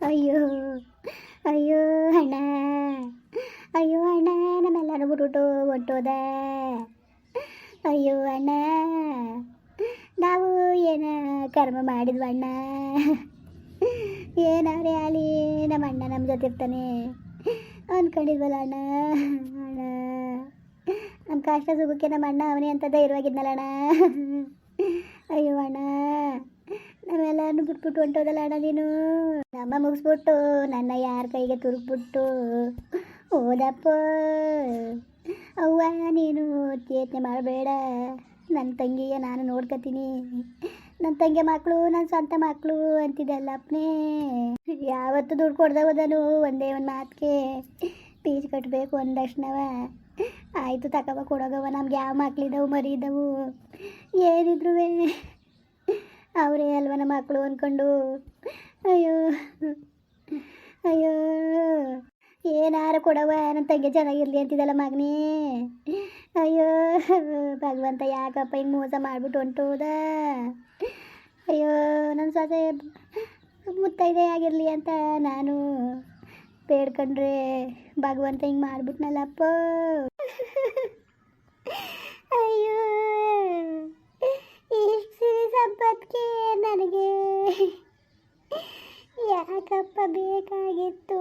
ಅಯ್ಯೋ ಅಯ್ಯೋ ಅಣ್ಣ ಅಯ್ಯೋ ಅಣ್ಣ ನಮ್ಮೆಲ್ಲರೂ ಬಿಟ್ಬಿಟ್ಟು ಹೊಟ್ಟೋದ ಅಯ್ಯೋ ಅಣ್ಣ, ನಾವು ಏನ ಕರ್ಮ ಮಾಡಿದ್ವಣ್ಣ ಅಣ್ಣ? ಏನಾರೇ ನಮ್ಮ ಅಣ್ಣ ನಮ್ಮ ಜೊತೆ ಇರ್ತಾನೆ. ಅಂದ್ಕೊಂಡಿದ್ವಲ್ಲ ಅಣ್ಣ? ಅಣ್ಣ ನಮ್ಮ ಕಷ್ಟ ಸುಖಕ್ಕೆ ನಮ್ಮ ಅಣ್ಣ ಅವನೇ ಅಂತ ಧೈರ್ಯವಾಗಿದ್ನಲ್ಲ ಅಣ್ಣ? ಅಯ್ಯೋ ಅಣ್ಣ ನಾವೆಲ್ಲರನ್ನು ಬಿಟ್ಬಿಟ್ಟು ಹೊಂಟೋದಲ್ಲ ಅಣ್ಣ ನೀನು? ನಮ್ಮ ಮುಗಿಸ್ಬಿಟ್ಟು ನನ್ನ ಯಾರ ಕೈಗೆ ತುರುಕ್ಬಿಟ್ಟು ಓದಪ್ಪ ಅವ್ವ, ನೀನು ಯೋಚನೆ ಮಾಡಬೇಡ. ನನ್ನ ತಂಗಿಗೆ ನಾನು ನೋಡ್ಕೊತೀನಿ. ನನ್ನ ತಂಗಿ ಮಕ್ಕಳು, ನನ್ನ ಸ್ವಂತ ಮಕ್ಕಳು ಅಂತಿದ್ದಲ್ಲಪ್ಪನೇ. ಯಾವತ್ತು ದುಡ್ಡು ಕೊಡ್ದೆ ಹೋದನು ಒಂದೇ ಒಂದು ಮಾತಿಗೆ. ಪೀಜ್ ಕಟ್ಟಬೇಕು ಒಂದಷ್ಟನವ. ಆಯಿತು ತಕವ ಕೊಡೋಗವ. ನಮ್ಗೆ ಯಾವ ಮಕ್ಳಿದ್ದಾವು ಮರಿ ಇದ್ದವು ಏನಿದ್ರು ಅವರೇ ಅಲ್ವ ನಮ್ಮ ಮಕ್ಕಳು ಅಂದ್ಕೊಂಡು ಅಯ್ಯೋ. ಅಯ್ಯೋ. ಏನಾರು ಕೊಡವ ನನ್ನ ತಂಗಿ ಚೆನ್ನಾಗಿರ್ಲಿ ಅಂತಿದ್ದಲ್ಲ ಮಗನೇ. ಅಯ್ಯೋ. ಭಗವಂತ ಯಾಕಪ್ಪ ಹಿಂಗೆ ಮೋಸ ಮಾಡಿಬಿಟ್ಟು ಹೊಂಟೋದ? ಅಯ್ಯೋ ನನ್ನ ಸೊಸೆ ಮುತ್ತೈದೆ ಆಗಿರಲಿ ಅಂತ ನಾನು ಬೇಡ್ಕೊಂಡ್ರೆ ಭಗವಂತ ಹಿಂಗೆ ಮಾಡಿಬಿಟ್ನಲ್ಲಪ್ಪ. ಅಯ್ಯೋ ಇಷ್ಟು ಸಿರಿ ಸಂಪತ್ತಿಗೆ ನನಗೆ. ಯಾಕಪ್ಪ ಬೇಕಾಗಿತ್ತು?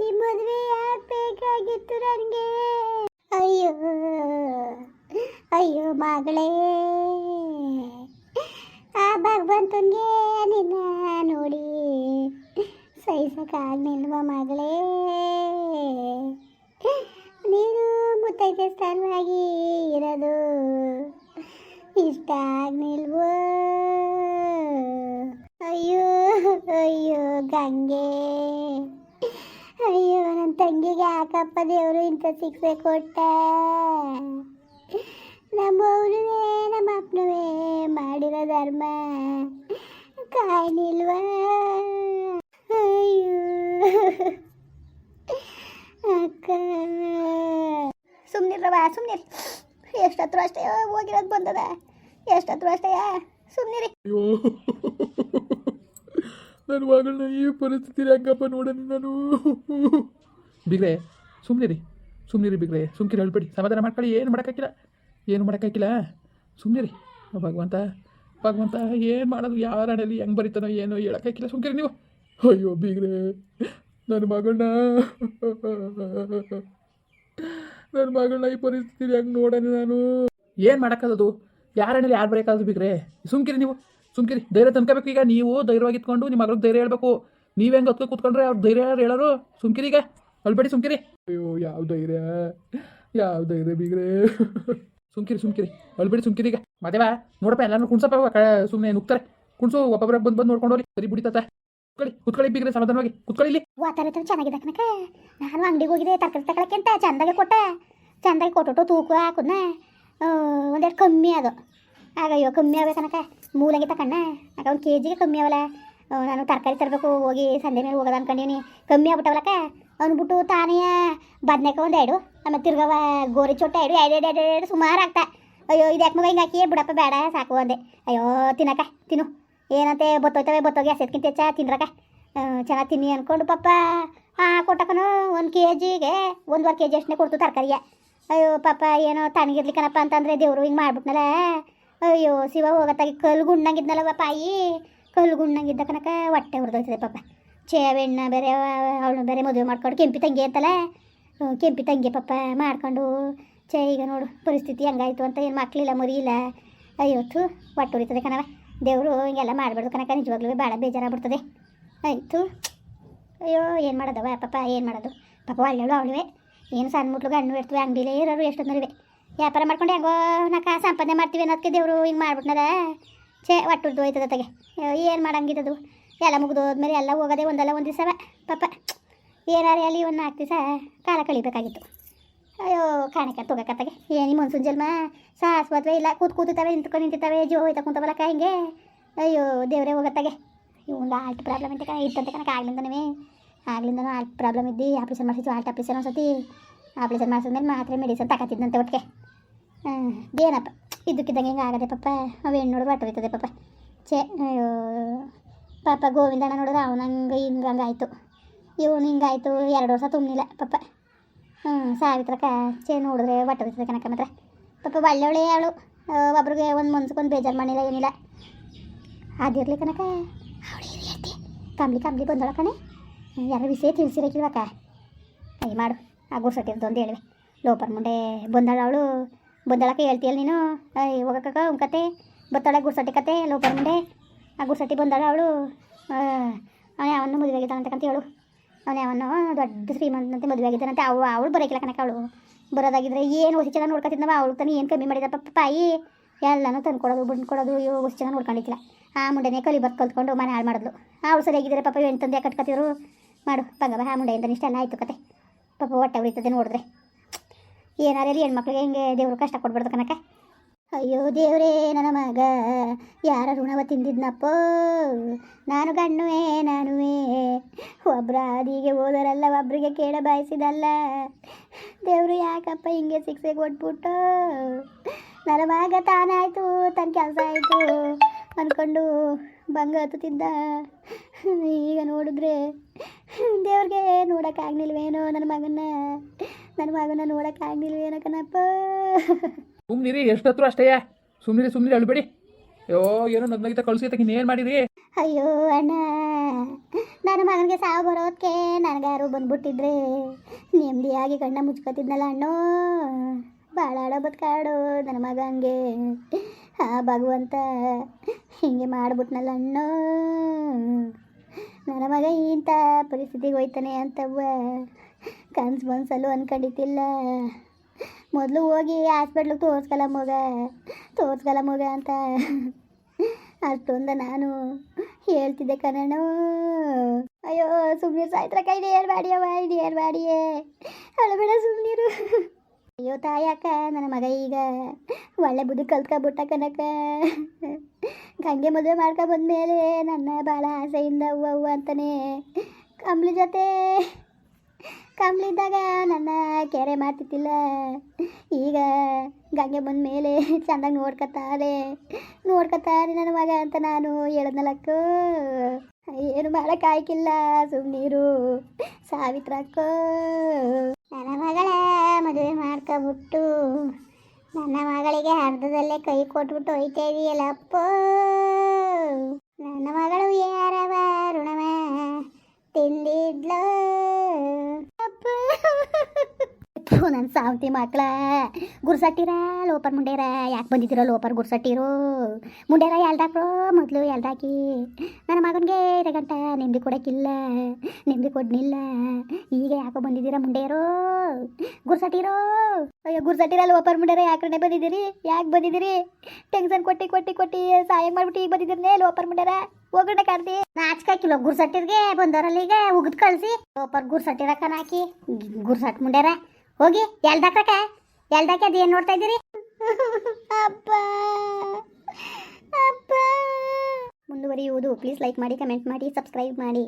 ಈ ಮದುವೆ ಯಾಕೆ ಬೇಕಾಗಿತ್ತು ನನಗೆ? ಅಯ್ಯೋ ಅಯ್ಯೋ ಮಗಳೇ. ಆ ಭಗವಂತನಿಗೆ ನಿನ್ನ ನೋಡಿ ಸಹಿಸಕ್ಕಾಗ್ಲಿಲ್ವ ಮಗಳೇ. ನೀನು ಮುತ್ತೈದೆ ಸ್ಥಾನವಾಗಿ ಇರೋದು. ಇಷ್ಟ ಆಗ್ಲಿಲ್ವೋ ಅಯ್ಯೋ ಅಯ್ಯೋ ಗಂಗೆ ಅಯ್ಯೋ ನನ್ನ ತಂಗಿಗೆ ಯಾಕಪ್ಪ ದೇವರು ಇಂಥ ಶಿಕ್ಷೆ ಕೊಟ್ಟ ನಮ್ಮವನುವೇ ನಮ್ಮ ಅಪ್ಪನವೇ ಮಾಡಿರೋ ಧರ್ಮ ಕಾಯ್ನಿಲ್ವ ಅಯ್ಯೋ ಅಕ್ಕ ಸುಮ್ಮನಿರವ ಸುಮ್ಮನಿರಿ ಎಷ್ಟತ್ರ ಅಷ್ಟೇ ಹೋಗಿರೋದು ಬಂದದ? ಎಷ್ಟತ್ರ ಅಷ್ಟೇ? ಸುಮ್ಮನಿರಿ ಅಯ್ಯೋ. ನನ್ನ ಮಗಳನ್ನ ಈ ಪರಿಸ್ಥಿತಿ ಹೆಂಗಪ್ಪ ನೋಡೋಣ ನಾನು? ಬಿಗ್ರೆ ಸುಮ್ಮನಿರಿ ಸುಮ್ಮನಿರಿ ಬಿಗ್ರೆ, ಸುಮ್ಕಿರಿ ಹೇಳ್ಬೇಡಿ ಸಮಾಧಾನ ಮಾಡ್ಕೊಳ್ಳಿ, ಏನು ಮಾಡೋಕ್ಕಾಗಿಲ್ಲ ಏನು ಮಾಡೋಕ್ಕಾಗಿಲ್ಲ ಸುಮ್ಮನಿರಿ ಭಗವಂತ ಭಗವಂತ ಏನು ಮಾಡೋದು? ಯಾರ ಅಡಲಿ ಹೆಂಗೆ ಬರೀತಾನೋ ಏನೋ ಹೇಳೋಕ್ಕಾಗಿಲ್ಲ ಸುಮ್ಕಿರಿ ನೀವು. ಅಯ್ಯೋ ಬೀಗ್ರೆ ನನ್ನ ಮಗಳನ್ನ. ನನ್ನ ಮಗಳನ್ನ ಈ ಪರಿಸ್ಥಿತಿ ಹೆಂಗೆ ನೋಡೋಣ ನಾನು? ಏನು ಮಾಡೋಕ್ಕದು ಯಾರಣ್ಣಲ್ಲಿ ಯಾರು ಬರೋಕ್ಕಾಗದು ಬಿಗ್ರೆ? ಸುಮ್ಕಿರಿ ನೀವು. ಸುಮ್ಕಿರಿ. ಧೈರ್ಯ ತನ್ಕೋಬೇಕು ಈಗ. ನೀವು ಧೈರ್ಯವಾಗಿ ಇಟ್ಕೊಂಡು ನಿಮ್ಮ ಮಗಳಿಗೆ ಧೈರ್ಯ ಹೇಳ್ಬೇಕು. ನೀವು ಹೆಂಗೆ ಹತ್ಕೊ ಕೂತ್ಕೊಂಡ್ರೆ ಅವ್ರು ಧೈರ್ಯ ಯಾರು ಹೇಳೋರು? ಸುಮ್ಕಿರಿ ಈಗ. ಅಳ್ಬೇಡಿ ಸುಮ್ಕಿರಿ. ಅಯ್ಯೋ ಯಾವ ಧೈರ್ಯ? ಯಾವ ಧೈರ್ಯ ಬಿಗ್ರೆ? ಸುಮ್ಕಿರಿ ಸುಮ್ಕಿರಿ. ಅಳ್ಬೇಡಿ ಸುಮ್ಕಿರಿ ಈಗ. ಮದೇವಾ ನೋಡಪ್ಪ ಎಲ್ಲಾನು ಕುಣ್ಸಪ್ಪ ಸುಮ್ಮನೆ ನುಗ್ತಾರೆ. ಕುಣ್ಸು ಒಬ್ಬೊಬ್ಬರ ಬಂದು ಬಂದು ನೋಡ್ಕೊಂಡು ಹೋಗಿ ಸರಿ ಬಿಡಿತತ್ತ ಸಮಾಧಾನವಾಗಿ. ಕುತ್ಕೊಳ್ಳಿ ಇಲ್ಲಿ. ವಾತಾವರಣ ಚೆನ್ನಾಗಿದೆ ಕನಕ ನಾನು ಅಂಗಡಿಗೆ ಹೋಗಿದೆ ತರಕಾರಿ ತಗೊಳಕ್ಕೆ ಅಂತ ಚಂದಾಗೆ ಕೊಟ್ಟೆ. ಚಂದಾಗಿ ಕೊಟ್ಟು ತೂಕ ಹಾಕುದ್ನ. ಒಂದೆರಡು ಕಮ್ಮಿ ಅದು. ಆಗ ಅಯ್ಯೋ, ಕಮ್ಮಿ ಆಗ ಕನಕ ಮೂಲಂಗಿ ತಕಣ್ಣ. ಆಗ ಒಂದು ಕೆ ಜಿಗೆ ಕಮ್ಮಿ ಅವಲ್ಲ ನಾನು ತರಕಾರಿ ತರಬೇಕು, ಹೋಗಿ ಸಂಜೆ ಮೇಲೆ ಹೋಗೋದು ಅನ್ಕೊಂಡಿನಿ ಕಮ್ಮಿ ಆಗ್ಬಿಟ್ಟವಲಕ್ಕ. ಅಂದ್ಬಿಟ್ಟು ತಾನೇ ಬದ್ನೇಕಾಯಿ ಒಂದು ಎರಡು, ಆಮೇಲೆ ತಿರ್ಗವ ಗೋರಿ ಚೊಟ್ಟ ಎರಡು ಎರಡು ಎರಡು ಎರಡು ಸುಮಾರು ಆಗ್ತಾ. ಅಯ್ಯೋ ಇದು ಯಾಕೆ ಮಗ ಹಿಂಗೆ ಹಾಕಿ? ಬಿಡಪ್ಪ, ಬೇಡ, ಸಾಕು ಅಂದೆ. ಅಯ್ಯೋ ತಿನ್ನಕ ತಿನ್ನು. ಏನಂತೆ ಬತ್ತೋಯ್ತವೆ, ಬತ್ತೋಗಿ ಹಸಿದ್ಕಿಂತ ಹೆಚ್ಚ ತಿನ್ರಕ ಚೆನ್ನಾಗಿ ತಿನ್ನಿ ಅನ್ಕೊಂಡು ಪಾಪ ಹಾಂ ಕೊಟ್ಟಕನು ಒಂದು ಕೆ ಜಿಗೆ ಒಂದುವರೆ ಕೆ ಜಿ ಅಷ್ಟನ್ನೇ ಕೊಡ್ತು ತರಕಾರಿಯ ಅಯ್ಯೋ ಪಾಪ ಏನೋ ತಣ್ಣಗಿರ್ಲಿಕ್ಕನಪ್ಪ ಅಂತಂದರೆ ದೇವರು ಹಿಂಗೆ ಮಾಡ್ಬಿಟ್ನಲ್ಲ. ಅಯ್ಯೋ, ಶಿವ ಹೋಗತ್ತಾಗಿ ಕಲ್ಲು ಗುಂಡಂಗಿದ್ನಲ್ಲವ ಪಾಯಿ. ಕಲ್ಲು ಗುಂಡಂಗಿದ್ದ ಕನಕ ಹೊಟ್ಟೆ ಹೊಡೆದೋಯ್ತದೆ ಪಾಪ ಚೇವೆಣ್ಣ ಬೇರೆ, ಅವಳು ಬೇರೆ ಮದುವೆ ಮಾಡ್ಕೊಂಡು ಕೆಂಪಿ ತಂಗಿ ಅಂತಲ್ಲ. ಕೆಂಪಿ ತಂಗಿ ಪಾಪ ಮಾಡ್ಕೊಂಡು ಚೇ ಈಗ ನೋಡು, ಪರಿಸ್ಥಿತಿ ಹೆಂಗಾಯ್ತು ಅಂತ ಏನು ಮಕ್ಕಳಿಲ್ಲ ಇಲ್ಲ ಅಯ್ಯೋ ಹೊಟ್ಟೆ ಉರಿತದೆ ಕಣವ ದೇವರು ಹಿಂಗೆಲ್ಲ ಮಾಡಬಾರ್ದು ಕನಕ ನಿಜವಾಗ್ಲೂ ಭಾಳ ಬೇಜಾರಾಗ್ಬಿಡ್ತದೆ. ಆಯಿತು. ಅಯ್ಯೋ, ಏನು ಮಾಡೋದವ ಪಾಪ, ಏನು ಮಾಡೋದು? ಪಾಪ ಒಳ್ಳೆಯವಳು ಅವಳಿವೆ. ಏನು ಸಣ್ಣ ಮುಟ್ಲು ಗಣ್ಣು ಇರ್ತವೆ, ಅಂಗಡಿಲೇ ಇರೋರು ಎಷ್ಟೊಂದಿವೆ ವ್ಯಾಪಾರ ಮಾಡ್ಕೊಂಡು ಹೆಂಗೋ ನಾಕ ಸಂಪಾದನೆ ಮಾಡ್ತೀವಿ ಅನ್ನೋದಕ್ಕೆ ದೇವರು ಹಿಂಗೆ ಮಾಡ್ಬಿಟ್ನದ? ಛೇ ಒಟ್ಟು ಹೋಯ್ತದ ತಗೆ. ಏನು ಮಾಡಂಗಿದ್ದದು ಎಲ್ಲ ಮುಗಿದೋದ್ಮೇಲೆ ಎಲ್ಲ ಹೋಗೋದೇ ಒಂದಲ್ಲ ಒಂದು ದಿವಸವ. ಪಾಪ, ಏನಾರೇ ಅಲ್ಲಿ ಒಂದು ನಾಲ್ಕು ದಿವಸ ಕಾಲ ಕಳಿಬೇಕಾಗಿತ್ತು. ಅಯ್ಯೋ ಕಾಣಿಕ ತೊಗೋಕತ್ತಾಗೆ ಏನಿ ಮನ್ಸೂನ್ ಜಲ್ಮ ಶಾಶ್ವತವೇ ಇಲ್ಲ. ಕೂತ್ ಕೂತವೆ ನಿಂತ್ಕೊಂಡು ನಿಂತಿರ್ತವೆ ಜೋ ಹೋಯ್ತಾ ಕುಂತವಲ್ಲಕ್ಕ ಹಿಂಗೆ. ಅಯ್ಯೋ, ದೇವರೇ ಹೋಗತ್ತಾಗೆ. ಇವಂದು ಆಲ್ಟ್ ಪ್ರಾಬ್ಲಮ್ ಅಂತ ಇತ್ತಂತ ಕಣಕ್ಕೆ ಆಗ್ಲಿಂದನೇ ಆಗ್ಲಿಂದನೂ ಆಲ್ಟ್ ಪ್ರಾಬ್ಲಮ್ ಇದ್ದು. ಆಪ್ರೇಷನ್ ಮಾಡಿಸಿದ್ವಿ ಆಲ್ಟ್ ಆಪ್ರೇಷನ್ ಒಂದ್ಸತಿ. ಆಪ್ರೇಷನ್ ಮಾಡಿಸಿದ್ಮೇಲೆ ಮಾತ್ರ ಮೆಡಿಸನ್ ತಗೋತಿದ್ದಂತೆ ಒಟ್ಟಿಗೆ. ಹಾಂ ಏನಪ್ಪ? ಇದಕ್ಕಿದ್ದಂಗೆ ಹಿಂಗೆ ಆಗದೆ ಪಪ್ಪ ಅವು ಹೆಣ್ಣು ನೋಡಿ ಹೊಟ್ಟೋಯ್ತದೆ ಪಾಪ. ಛೇ, ಅಯ್ಯೋ. ಪಾಪ ಗೋವಿಂದಣ್ಣ ನೋಡಿದ್ರೆ ಅವನಂಗೆ ಹಿಂಗೆ ಹಂಗಾಯ್ತು. ಇವನು ಹಿಂಗಾಯ್ತು. ಎರಡು ವರ್ಷ ತುಂಬಲಿಲ್ಲ ಪಾಪ. ಹ್ಞೂ ಸಾವಿತ್ರಕ್ಕ ಚೇ ನೋಡಿದ್ರೆ ಬಟ್ಟೆ ಬಿಡ್ತದೆ ಕನಕ ಮಾತ್ರ. ಪಾಪ ಒಳ್ಳೆವಳೆ ಅವಳು. ಒಬ್ರಿಗೆ ಒಂದು ಮನ್ಸಕ್ಕೊಂದು ಬೇಜಾರು ಮಾಡಿಲ್ಲ, ಏನಿಲ್ಲ. ಅದಿರ್ಲಿ ಕನಕ. ಅವಳು ಕಂಬ್ಲಿ ಕಂಬ್ಲಿ ಬಂದಳ ಕಣೆ. ಯಾರು ವಿಷಯ ತಿಳಿಸಿರಕ್ಕಿಲ್ವಕ್ಕ ಕೈ ಮಾಡು. ಆ ಗುರ್ಸಟ್ಟಿರ್ದು ಅಂತ ಹೇಳಿವೆ. ಲೋಪರ್ ಮುಂಡೆ ಬಂದಳ ಅವಳು. ಬಂದಳಕ್ಕೆ ಹೇಳ್ತೀಯಲ್ಲ ನೀನು? ಅಯ್ಯ ಹೋಗಕ್ಕ ಕತೆ ಬತ್ತಾಳೆ ಗುರ್ಸಟ್ಟಿ ಕತೆ, ಲೋಪರ್ ಮುಂಡೆ ಆ ಗುರ್ಸಟ್ಟಿ ಬಂದಳ ಅವಳು. ಅವನು ಯಾವನ್ನೂ ಮದುವೆ ಆಗಿದ್ದಾನಂತಕ್ಕಂತ ಹೇಳು. ಅವನು ದೊಡ್ಡ ಶ್ರೀಮಂತನಂತೆ ಮದುವೆ ಆಗಿದ್ದಾನಂತೆ ಅವ ಅವಳು ಬರೋಕಿಲ್ಲ ಕಣಕ್ಕೆ ಅವಳು. ಬರೋದಾಗಿದ್ರೆ ಏನು ಹೊಸ ಚೆನ್ನಾಗಿ ನೋಡ್ಕೊತಿದ್ದವ ಅವಳು ತಾನೇ ಏನು ಕಮ್ಮಿ ಮಾಡಿದ ಪಾಪ ಪಾಯಿ ಎಲ್ಲನೂ ತಂದ್ಕೊಡೋದು ಕೊಡೋದು ಬಂದು ಕೊಡೋದು ಇವು ಹೊಸ ಚೆನ್ನಾಗಿ ನೋಡ್ಕೊಂಡಿಲ್ಲ ಆ ಮುಂಡೆನೇ ಕಲಿ ಬರ್ ಕಲ್ತ್ಕೊಂಡು ಮನೆ ಹಾಳು ಮಾಡಿದ್ಲು. ಅವಳು ಸರಿಯಾಗಿದ್ದಾರೆ ಪಾಪ ಏನು ತಂದೆ ಕಟ್ಕೊತಿದ್ರು? ಮಾಡು ಬಂಗವ ಆ ಇಷ್ಟ ಇಷ್ಟೆಲ್ಲ ಆಯಿತು ಕತೆ. ಪಾಪ ಹೊಟ್ಟೆ ಉಳಿತದೆ ನೋಡಿದ್ರೆ. ಏನಾರಲ್ಲಿ ಹೆಣ್ಮಕ್ಳಿಗೆ ಹೆಂಗೆ ದೇವ್ರಿಗೆ ಕಷ್ಟ ಕೊಡ್ಬಾರ್ದು ಕನಕ ಅಯ್ಯೋ ದೇವ್ರೇ, ನನ್ನ ಮಗ, ಯಾರ ಋಣವ ತಿಂದಿದ್ನಪ್ಪೋ? ನಾನು ಗಣ್ಣುವೆ, ನಾನುವೇ. ಒಬ್ಬರ ಹಾದಿಗೆ ಹೋದರಲ್ಲ, ಒಬ್ರಿಗೆ ಕೇಳ ಬಾಯಿಸಿದಲ್ಲ. ದೇವರು ಯಾಕಪ್ಪ ಹಿಂಗೆ ಶಿಕ್ಷೆ ಕೊಟ್ಬಿಟ್ಟು? ನನ್ನ ಮಗ ತಾನಾಯಿತು ತನ್ನ ಕೆಲಸ ಆಯಿತು ಅಂದ್ಕೊಂಡು ಬಂಗ ಹತ್ತುತ್ತಿದ್ದ. ಈಗ ನೋಡಿದ್ರೆ ದೇವ್ರಿಗೆ ನೋಡೋಕ್ಕಾಗ್ಲಿಲ್ವೇನೋ ನನ್ನ ಮಗನ ನನ್ನ ಮಗನ ನೋಡೋಕ್ಕಾಗ್ಲಿಲ್ವೇನೋ ಕಣಪ್ಪ? ಸುಮ್ಮನಿರಿ ಎಷ್ಟು ಹತ್ರ ಅಷ್ಟೇ. ಸುಮ್ಮನಿರಿ ಸುಮ್ಮನಿರಿ ಅಳ್ಬೇಡಿ. ಅಯ್ಯೋ, ಏನೋ ನಗ್ನಗಿತ ಕಳ್ಸಿ ನೀನು ಏನು ಮಾಡಿದ್ರಿ ಅಯ್ಯೋ, ಅಣ್ಣ. ನನ್ನ ಮಗನಿಗೆ ಸಾವು ಬರೋದಕ್ಕೆ ನನಗಾರು ಬಂದ್ಬಿಟ್ಟಿದ್ರೆ ನೆಮ್ಮದಿಯಾಗಿ ಕಣ್ಣ ಮುಚ್ಕೋತಿದ್ನಲ್ಲ ಅಣ್ಣು. ಭಾಳ ಆಡೋ ಬದುಕಾಡು ನನ್ನ ಮಗಂಗೆ ಆ ಭಗವಂತ ಹಿಂಗೆ ಮಾಡ್ಬಿಟ್ನಲ್ಲ ಅಣ್ಣೋ. ನನ್ನ ಮಗ ಇಂಥ ಪರಿಸ್ಥಿತಿಗೆ ಹೋಯ್ತಾನೆ ಅಂತವ್ವ. ಕನ್ಸು ಮನ್ಸಲ್ಲೂ ಅನ್ಕೊಂಡಿದ್ದಿಲ್ಲ. ಮೊದಲು ಹೋಗಿ ಹಾಸ್ಪಿಟ್ಲಿಗೆ ತೋರಿಸ್ಕಲ್ಲ ಮಗ. ತೋರಿಸ್ಕಲ್ಲ ಮಗ ಅಂತ. ಅಷ್ಟೊಂದ ನಾನು ಹೇಳ್ತಿದ್ದೆ ಕಣಣ್ಣ ಅಯ್ಯೋ, ಸುಮ್ನೀರು ಸಾಯ್ತ್ರ ಕೈ ಏರ್ ಬಾಡಿಯವ ಇದು ಏನು ಮಾಡಿಯೇ ಅಳಬೇಡ ಸುಮ್ನೀರು. ಅಯ್ಯೋ ತಾಯಕ್ಕ ನನ್ನ ಮಗ ಈಗ ಒಳ್ಳೆ ಬುದ್ಧಿ ಕಲ್ತ್ಕೊಬಿಟ್ಟ ಕನಕ. ಗಂಗೆ ಮದುವೆ ಮಾಡ್ಕೊ ಬಂದ್ಮೇಲೆ ನನ್ನ ಭಾಳ ಆಸೆಯಿಂದ ಅವ್ವ ಅವ್ವ ಅಂತಾನೆ. ಕಂಬ್ಳಿ ಜೊತೆ. ಕಂಬ್ಳಿದ್ದಾಗ ನನ್ನ ಕೆರೆ ಮಾಡ್ತಿದ್ದಿಲ್ಲ ಈಗ ಗಂಗೆ ಬಂದ ಮೇಲೆ ಚೆಂದಾಗಿ ನೋಡ್ಕೊತಾರೆ ನೋಡ್ಕೊತಾರೆ ನನ್ನ ಮಗ ಅಂತ ನಾನು ಹೇಳಿದ್ನಲಕ್ಕು ಏನು ಮಾಡೋಕ್ಕಾಯ್ಕಿಲ್ಲ ಸುಮ್ಮನೀರು ಸಾವಿತ್ರಕ್ಕೂ. ನನ್ನ ಮಗಳ, ಮದುವೆ ಮಾಡ್ಕೊಬಿಟ್ಟು ನನ್ನ ಮಗಳಿಗೆ ಅರ್ಧದಲ್ಲೇ ಕೈ ಕೊಟ್ಬಿಟ್ಟು ಹೋಯ್ತಾ ಇದೆಯಲ್ಲಪ್ಪ. ನನ್ನ ಮಗಳು ಯಾರವ ಋಣವ ತಿಂದಿದ್ಲು ಅಪ್ಪ ನನ್ನ ಸಾವಂತಿ ಮಕ್ಳ. ಗುರ್ಸಟ್ಟಿರ, ಲೋಪರ್ ಮುಂಡೇರ. ಯಾಕೆ ಬಂದಿದ್ದೀರೋ ಲೋಪರ್ ಗುರ್ಸಟ್ಟಿರು. ಮುಂಡೇರ ಎಲ್ದಾಕ್ರೋ, ಮೊದಲು ಎಲ್ದಾಕಿ. ನನ್ನ ಮಗನಿಗೆ ಗಂಟ ನೆಮ್ಮದಿ ಕೊಡೋಕ್ಕಿಲ್ಲ ನೆಮ್ಮದಿ ಕೊಡ್ನಿಲ್ಲ. ಈಗ ಯಾಕೋ ಬಂದಿದ್ದೀರಾ ಮುಂಡೇರು? ಗುರ್ಸಟ್ಟಿರೋ. ಅಯ್ಯೋ, ಗುರ್ಸಟ್ಟಿರ, ಲೋಪರ್ ಮುಂಡೇರ, ಯಾಕೆ ಬಂದಿದ್ದೀರಿ? ಯಾಕೆ ಬಂದಿದ್ದೀರಿ? ಟೆನ್ಷನ್ ಕೊಟ್ಟು ಕೊಟ್ಟು ಕೊಟ್ಟು ಸಹಾಯ ಮಾಡ್ಬಿಟ್ಟು ಈಗ ಬಂದಿದ್ದೀರನೇ, ಲೋಪರ್ ಮುಂಡೇರ. ಹೋಗೋಣ ಕಾರ್ತಿ ನಾಚ್ಕಾಕಿಲ್ಲ ಗುರ್ಸಟ್ಟಿರ್ಗೆ? ಬಂದವರಲ್ಲಿ ಈಗ ಉಗಿದ್ ಕಳ್ಸಿ. ಲೋಪರ್ ಗುರ್ಸಟ್ಟಿರ ಕನಾಕಿ ಗುರ್ಸಟ್ ಮುಂಡೇರ. ಹೋಗಿ ಎಲ್ದಾಕ ಅದು ಏನು ನೋಡ್ತಾ ಇದ್ದೀರಿ? ಅಪ್ಪ ಅಪ್ಪ ಮುಂದುವರಿಯುವುದು. ಪ್ಲೀಸ್ ಲೈಕ್ ಮಾಡಿ ಕಮೆಂಟ್ ಮಾಡಿ ಸಬ್ಸ್ಕ್ರೈಬ್ ಮಾಡಿ.